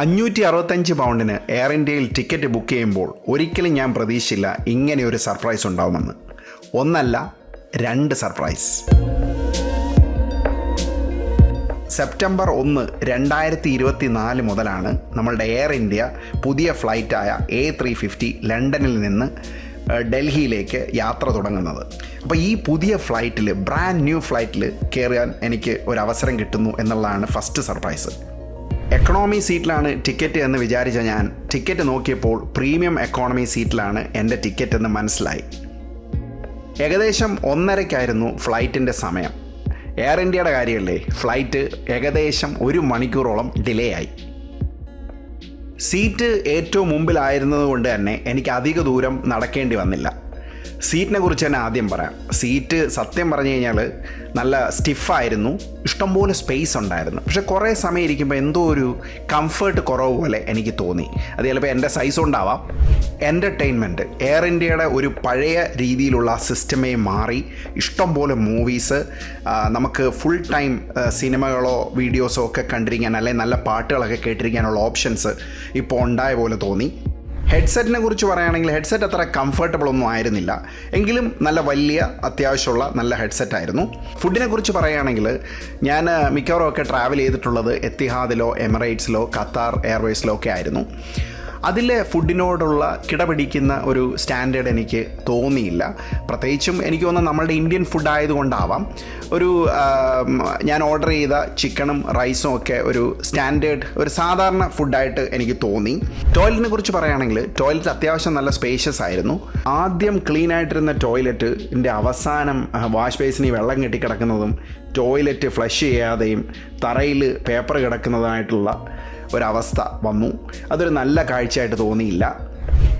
അഞ്ഞൂറ്റി അറുപത്തഞ്ച് പൗണ്ടിന് എയർ ഇന്ത്യയിൽ ടിക്കറ്റ് ബുക്ക് ചെയ്യുമ്പോൾ ഒരിക്കലും ഞാൻ പ്രതീക്ഷിച്ചില്ല ഇങ്ങനെ ഒരു സർപ്രൈസ് ഉണ്ടാവുമെന്ന്. ഒന്നല്ല രണ്ട് സർപ്രൈസ് സെപ്റ്റംബർ ഒന്ന് രണ്ടായിരത്തി ഇരുപത്തി നാല് മുതലാണ് നമ്മളുടെ എയർ ഇന്ത്യ പുതിയ ഫ്ലൈറ്റായ എ ത്രീ ഫിഫ്റ്റി ലണ്ടനിൽ നിന്ന് ഡൽഹിയിലേക്ക് യാത്ര തുടങ്ങുന്നത്. അപ്പോൾ ഈ പുതിയ ഫ്ലൈറ്റിൽ ബ്രാൻഡ് ന്യൂ ഫ്ലൈറ്റിൽ കയറാൻ എനിക്ക് ഒരു അവസരം കിട്ടുന്നു എന്നുള്ളതാണ് ഫസ്റ്റ് സർപ്രൈസ് എക്കണോമി സീറ്റിലാണ് ടിക്കറ്റ് എന്ന് വിചാരിച്ച ഞാൻ ടിക്കറ്റ് നോക്കിയപ്പോൾ പ്രീമിയം എക്കോണമി സീറ്റിലാണ് എന്റെ ടിക്കറ്റ് എന്ന് മനസ്സിലായി. ഏകദേശം ഒന്നരയ്ക്കായിരുന്നു ഫ്ലൈറ്റിന്റെ സമയം. എയർ ഇന്ത്യയുടെ കാര്യമല്ലേ? ഫ്ലൈറ്റ് ഏകദേശം ഒരു മണിക്കൂറോളം ഡിലേ ആയി സീറ്റ് ഏറ്റവും മുമ്പിലായിരുന്നതുകൊണ്ട് തന്നെ എനിക്ക് അധിക ദൂരം നടക്കേണ്ടി വന്നില്ല. സീറ്റിനെ കുറിച്ച് തന്നെ ആദ്യം പറയാം. സീറ്റ് സത്യം പറഞ്ഞു കഴിഞ്ഞാൽ നല്ല സ്റ്റിഫായിരുന്നു ഇഷ്ടംപോലെ സ്പേസ് ഉണ്ടായിരുന്നു. പക്ഷെ കുറേ സമയം ഇരിക്കുമ്പോൾ എന്തോ ഒരു കംഫർട്ട് കുറവ് പോലെ എനിക്ക് തോന്നി. അത് ചിലപ്പോൾ എന്റെ സൈസ് ഉണ്ടാവാം എന്റർടൈൻമെന്റ് എയർ ഇന്ത്യയുടെ ഒരു പഴയ രീതിയിലുള്ള സിസ്റ്റമേ മാറി. ഇഷ്ടംപോലെ മൂവീസ് നമുക്ക് ഫുൾ ടൈം സിനിമകളോ വീഡിയോസോ ഒക്കെ കണ്ടിരിക്കാൻ അല്ലെങ്കിൽ നല്ല പാട്ടുകളൊക്കെ കേട്ടിരിക്കാനുള്ള ഓപ്ഷൻസ് ഇപ്പോൾ ഉണ്ടായ പോലെ തോന്നി. ഹെഡ്സെറ്റിനെ കുറിച്ച് പറയുകയാണെങ്കിൽ ഹെഡ്സെറ്റ് അത്ര കംഫർട്ടബിൾ ഒന്നും ആയിരുന്നില്ല. എങ്കിലും നല്ല വലിയ അത്യാവശ്യമുള്ള നല്ല ഹെഡ്സെറ്റ് ആയിരുന്നു. ഫുഡിനെ കുറിച്ച് പറയുകയാണെങ്കിൽ ഞാൻ മിക്കവാറും ഒക്കെ ട്രാവൽ ചെയ്തിട്ടുള്ളത് എത്തിഹാദിലോ എമിറേറ്റ്സിലോ ഖത്താർ എയർവേസിലോ ഒക്കെ ആയിരുന്നു. അതിലെ ഫുഡിനോടുള്ള കിടപിടിക്കുന്ന ഒരു സ്റ്റാൻഡേർഡ് എനിക്ക് തോന്നിയില്ല. പ്രത്യേകിച്ചും എനിക്ക് തോന്നുന്നു നമ്മളുടെ ഇന്ത്യൻ ഫുഡ് ആയതുകൊണ്ടാവാം. ഒരു ഞാൻ ഓർഡർ ചെയ്ത ചിക്കനും റൈസും ഒക്കെ ഒരു സ്റ്റാൻഡേർഡ് ഒരു സാധാരണ ഫുഡായിട്ട് എനിക്ക് തോന്നി. ടോയ്ലറ്റിനെ കുറിച്ച് പറയുകയാണെങ്കിൽ ടോയ്ലറ്റ് അത്യാവശ്യം നല്ല സ്പേഷ്യസ് ആയിരുന്നു. ആദ്യം ക്ലീൻ ആയിട്ടിരുന്ന ടോയ്ലറ്റിന്റെ അവസാനം വാഷ് ബേസിന് വെള്ളം കെട്ടിക്കിടക്കുന്നതും ടോയ്ലറ്റ് ഫ്ലഷ് ചെയ്യാതെയും തറയിൽ പേപ്പർ കിടക്കുന്നതായിട്ടുള്ള ഒരവസ്ഥ വന്നു. അതൊരു നല്ല കാഴ്ചയായിട്ട് തോന്നിയില്ല.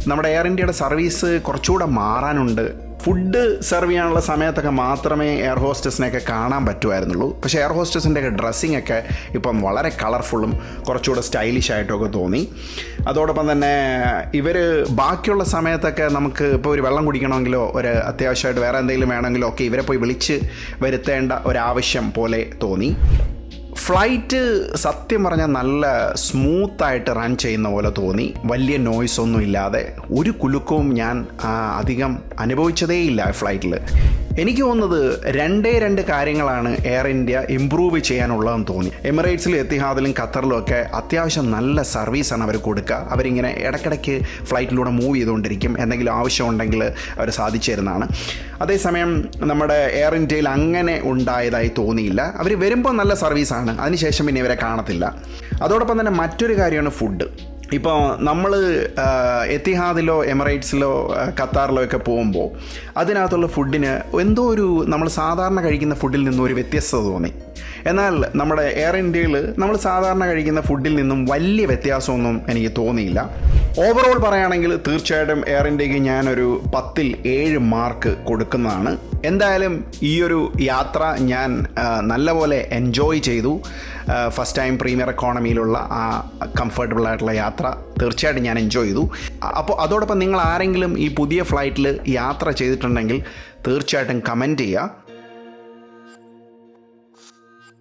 നമ്മുടെ എയർ ഇന്ത്യയുടെ സർവീസ് കുറച്ചുകൂടെ മാറാനുണ്ട്. ഫുഡ് സെർവ് ചെയ്യാനുള്ള സമയത്തൊക്കെ മാത്രമേ എയർ ഹോസ്റ്റസിനെയൊക്കെ കാണാൻ പറ്റുമായിരുന്നുള്ളൂ. പക്ഷേ എയർ ഹോസ്റ്റസിന്റെ ഒക്കെ ഡ്രസ്സിംഗ് ഒക്കെ ഇപ്പം വളരെ കളർഫുള്ളും കുറച്ചുകൂടെ സ്റ്റൈലിഷ് ആയിട്ടൊക്കെ തോന്നി. അതോടൊപ്പം തന്നെ ഇവർ ബാക്കിയുള്ള സമയത്തൊക്കെ നമുക്ക് ഇപ്പോൾ ഒരു വെള്ളം കുടിക്കണമെങ്കിലോ ഒരു അത്യാവശ്യമായിട്ട് വേറെ എന്തെങ്കിലും വേണമെങ്കിലോ ഒക്കെ ഇവരെ പോയി വിളിച്ച് വരുത്തേണ്ട ഒരാവശ്യം പോലെ തോന്നി. ഫ്ലൈറ്റ് സത്യം പറഞ്ഞാൽ നല്ല സ്മൂത്തായിട്ട് റൺ ചെയ്യുന്ന പോലെ തോന്നി. വലിയ നോയ്സ് ഒന്നും ഇല്ലാതെ ഒരു കുലുക്കവും ഞാൻ അധികം അനുഭവിച്ചതേയില്ല ഫ്ലൈറ്റിൽ എനിക്ക് തോന്നുന്നത് രണ്ടേ രണ്ട് കാര്യങ്ങളാണ് എയർ ഇന്ത്യ ഇമ്പ്രൂവ് ചെയ്യാനുള്ളതെന്ന് തോന്നി. എമിറേറ്റ്സിലും എത്തിഹാദിലും ഖത്തറിലും ഒക്കെ അത്യാവശ്യം നല്ല സർവീസാണ് അവർ കൊടുക്കുക അവരിങ്ങനെ ഇടയ്ക്കിടയ്ക്ക് ഫ്ലൈറ്റിലൂടെ മൂവ് ചെയ്തുകൊണ്ടിരിക്കും. എന്തെങ്കിലും ആവശ്യമുണ്ടെങ്കിൽ അവർ സാധിച്ചു തരുന്നതാണ്. അതേസമയം നമ്മുടെ എയർ ഇന്ത്യയിൽ അങ്ങനെ ഉണ്ടായതായി തോന്നിയില്ല. അവർ വരുമ്പോൾ നല്ല സർവീസാണ് അതിനുശേഷം പിന്നെ ഇവരെ കാണത്തില്ല. അതോടൊപ്പം തന്നെ മറ്റൊരു കാര്യമാണ് ഫുഡ് ഇപ്പോൾ നമ്മൾ എത്തിഹാദിലോ എമിറേറ്റ്സിലോ ഖത്താറിലോ ഒക്കെ പോകുമ്പോൾ അതിനകത്തുള്ള ഫുഡിന് എന്തോ ഒരു നമ്മൾ സാധാരണ കഴിക്കുന്ന ഫുഡിൽ നിന്നും ഒരു വ്യത്യസ്തത തോന്നി. എന്നാൽ നമ്മുടെ എയർ ഇന്ത്യയിൽ നമ്മൾ സാധാരണ കഴിക്കുന്ന ഫുഡിൽ നിന്നും വലിയ വ്യത്യാസമൊന്നും എനിക്ക് തോന്നിയില്ല. ഓവറോൾ പറയുകയാണെങ്കിൽ തീർച്ചയായിട്ടും എയർ ഇന്ത്യയ്ക്ക് ഞാനൊരു പത്തിൽ ഏഴ് മാർക്ക് കൊടുക്കുന്നതാണ്. എന്തായാലും ഈ ഒരു യാത്ര ഞാൻ നല്ലപോലെ എൻജോയ് ചെയ്തു. ഫസ്റ്റ് ടൈം പ്രീമിയർ എക്കോണമിയിലുള്ള ആ കംഫർട്ടബിൾ ആയിട്ടുള്ള യാത്ര തീർച്ചയായിട്ടും ഞാൻ എൻജോയ് ചെയ്തു. അപ്പോൾ അതോടൊപ്പം നിങ്ങൾ ആരെങ്കിലും ഈ പുതിയ ഫ്ലൈറ്റിൽ യാത്ര ചെയ്തിട്ടുണ്ടെങ്കിൽ തീർച്ചയായിട്ടും കമന്റ് ചെയ്യുക.